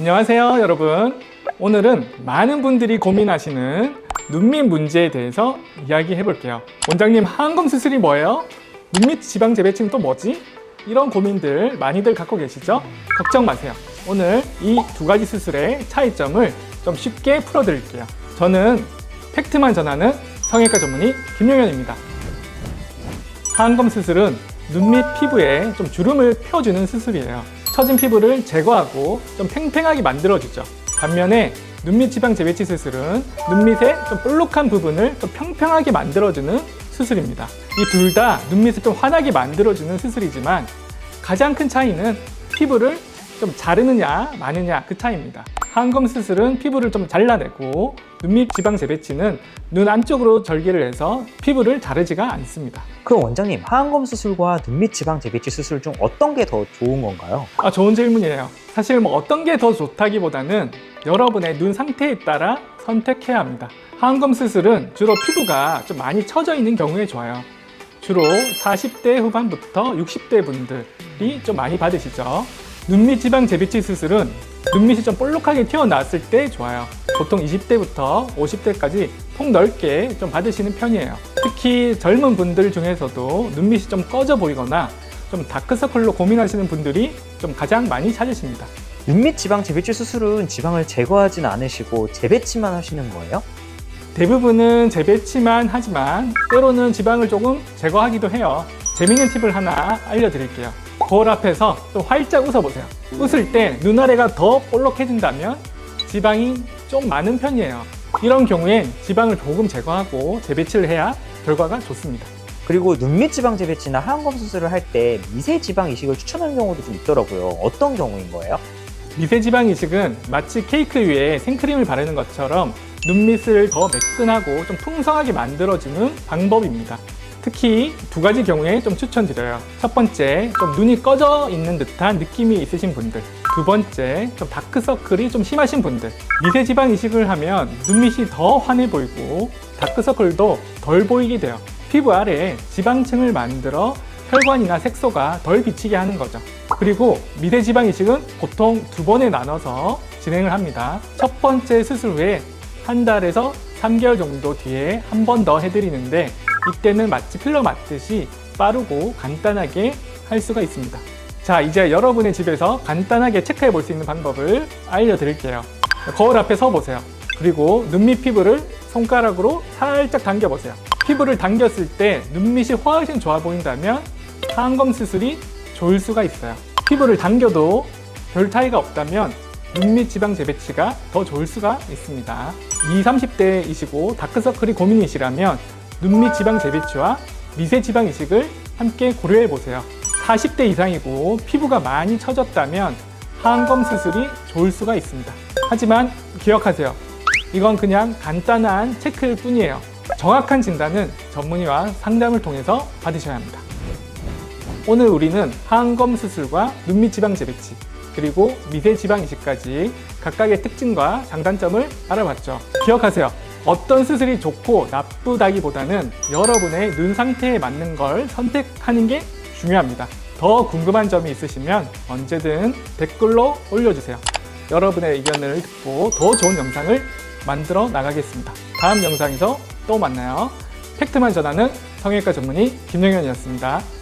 안녕하세요, 여러분. 오늘은 많은 분들이 고민하시는 눈밑 문제에 대해서 이야기해 볼게요. 원장님, 하안검 수술이 뭐예요? 눈밑 지방 재배치는 또 뭐지? 이런 고민들 많이들 갖고 계시죠? 걱정 마세요. 오늘 이 두 가지 수술의 차이점을 좀 쉽게 풀어 드릴게요. 저는 팩트만 전하는 성형외과 전문의 김용현입니다. 하안검 수술은 눈밑 피부에 좀 주름을 펴주는 수술이에요. 처진 피부를 제거하고 좀 팽팽하게 만들어주죠. 반면에 눈밑 지방 재배치 수술은 눈밑의 좀 볼록한 부분을 좀 평평하게 만들어주는 수술입니다. 이 둘 다 눈밑을 좀 환하게 만들어주는 수술이지만 가장 큰 차이는 피부를 좀 자르느냐 마느냐 그 차이입니다. 하안검 수술은 피부를 좀 잘라내고 눈밑 지방 재배치는 눈 안쪽으로 절개를 해서 피부를 자르지가 않습니다. 그럼 원장님, 하안검 수술과 눈밑 지방 재배치 수술 중 어떤 게 더 좋은 건가요? 아, 좋은 질문이에요. 사실 뭐 어떤 게 더 좋다기보다는 여러분의 눈 상태에 따라 선택해야 합니다. 하안검 수술은 주로 피부가 좀 많이 처져 있는 경우에 좋아요. 주로 40대 후반부터 60대 분들이 좀 많이 받으시죠. 눈밑 지방 재배치 수술은 눈밑이 좀 볼록하게 튀어나왔을 때 좋아요. 보통 20대부터 50대까지 폭 넓게 좀 받으시는 편이에요. 특히 젊은 분들 중에서도 눈밑이 좀 꺼져 보이거나 좀 다크서클로 고민하시는 분들이 좀 가장 많이 찾으십니다. 눈밑 지방 재배치 수술은 지방을 제거하진 않으시고 재배치만 하시는 거예요? 대부분은 재배치만 하지만 때로는 지방을 조금 제거하기도 해요. 재밌는 팁을 하나 알려드릴게요. 거울 앞에서 또 활짝 웃어보세요. 웃을 때 눈아래가 더 볼록해진다면 지방이 좀 많은 편이에요. 이런 경우엔 지방을 조금 제거하고 재배치를 해야 결과가 좋습니다. 그리고 눈밑 지방 재배치나 하안검 수술을 할 때 미세 지방 이식을 추천하는 경우도 좀 있더라고요. 어떤 경우인 거예요? 미세 지방 이식은 마치 케이크 위에 생크림을 바르는 것처럼 눈밑을 더 매끈하고 좀 풍성하게 만들어주는 방법입니다. 특히 두 가지 경우에 좀 추천드려요. 첫 번째, 좀 눈이 꺼져 있는 듯한 느낌이 있으신 분들. 두 번째, 좀 다크서클이 좀 심하신 분들. 미세 지방 이식을 하면 눈밑이 더 환해 보이고 다크서클도 덜 보이게 돼요. 피부 아래에 지방층을 만들어 혈관이나 색소가 덜 비치게 하는 거죠. 그리고 미세 지방 이식은 보통 두 번에 나눠서 진행을 합니다. 첫 번째 수술 후에 한 달에서 3개월 정도 뒤에 한 번 더 해드리는데 이때는 마치 필러 맞듯이 빠르고 간단하게 할 수가 있습니다. 자, 이제 여러분의 집에서 간단하게 체크해 볼 수 있는 방법을 알려드릴게요. 거울 앞에 서 보세요. 그리고 눈밑 피부를 손가락으로 살짝 당겨 보세요. 피부를 당겼을 때 눈밑이 훨씬 좋아 보인다면 하안검 수술이 좋을 수가 있어요. 피부를 당겨도 별 차이가 없다면 눈밑 지방 재배치가 더 좋을 수가 있습니다. 20, 30대이시고 다크서클이 고민이시라면 눈밑 지방 재배치와 미세 지방 이식을 함께 고려해 보세요. 40대 이상이고 피부가 많이 처졌다면 하안검 수술이 좋을 수가 있습니다. 하지만 기억하세요. 이건 그냥 간단한 체크일 뿐이에요. 정확한 진단은 전문의와 상담을 통해서 받으셔야 합니다. 오늘 우리는 하안검 수술과 눈밑 지방 재배치 그리고 미세 지방 이식까지 각각의 특징과 장단점을 알아봤죠. 기억하세요. 어떤 수술이 좋고 나쁘다기보다는 여러분의 눈 상태에 맞는 걸 선택하는 게 중요합니다. 더 궁금한 점이 있으시면 언제든 댓글로 올려주세요. 여러분의 의견을 듣고 더 좋은 영상을 만들어 나가겠습니다. 다음 영상에서 또 만나요. 팩트만 전하는 성형외과 전문의 김영현이었습니다.